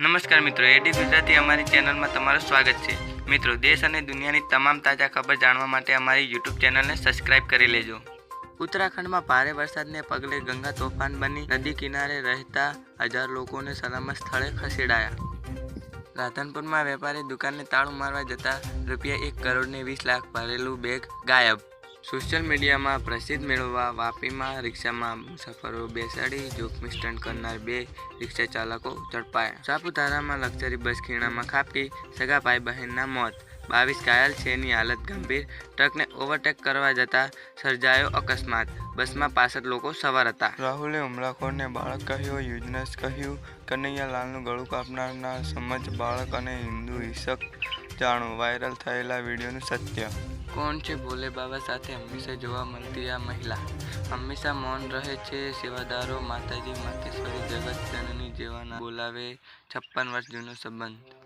નમસ્કાર મિત્રો, એડી ગુજરાતી અમારી ચેનલમાં તમારું સ્વાગત છે. મિત્રો, દેશ અને દુનિયાની તમામ તાજા ખબર જાણવા માટે અમારી યુટ્યુબ ચેનલને સબસ્ક્રાઇબ કરી લેજો. ઉત્તરાખંડમાં ભારે વરસાદને પગલે ગંગા તોફાન બની. નદી કિનારે રહેતા હજાર લોકોને સલામત સ્થળે ખસેડાયા. રાધનપુરમાં વેપારી દુકાનને તાળું મારવા જતા રૂપિયા એક કરોડને વીસ લાખ ભરેલું બેગ ગાયબ. સોશિયલ મીડિયામાં પ્રસિદ્ધ મેળવવા વાપીમાં રિક્ષામાં મુસાફરો બેસાડી જોખમી સ્ટન્ટ કરનાર બે રિક્ષા ચાલકો ઝડપાયા. સાપુતારામાં લક્ઝરી બસ ખીણામાં ખાપી સગા ભાઈ બહેનના મોત. બાવીસ ઘાયલ છેની હાલત ગંભીર? ટ્રકને ઓવરટેક કરવા જતા સર્જાયો અકસ્માત. બસમાં પાસઠ લોકો સવાર હતા. રાહુલે હુમલાખોરને બાળક કહ્યું યુજનેશ કહ્યું, કનૈયાલાલનું ગળું કાપનારના સમજ બાળક અને હિન્દુ હિંસક જાણો. વાયરલ થયેલા વિડીયોનું સત્ય કોણ છે ભોલે બાબા સાથે હંમેશા જોવા મળતી આ મહિલા? હંમેશા મૌન રહે છે, સેવાદારો, માતાજી, માતેશ્વરી, જગત જનની જેવાના બોલાવે છપ્પન વર્ષ જૂનો સંબંધ.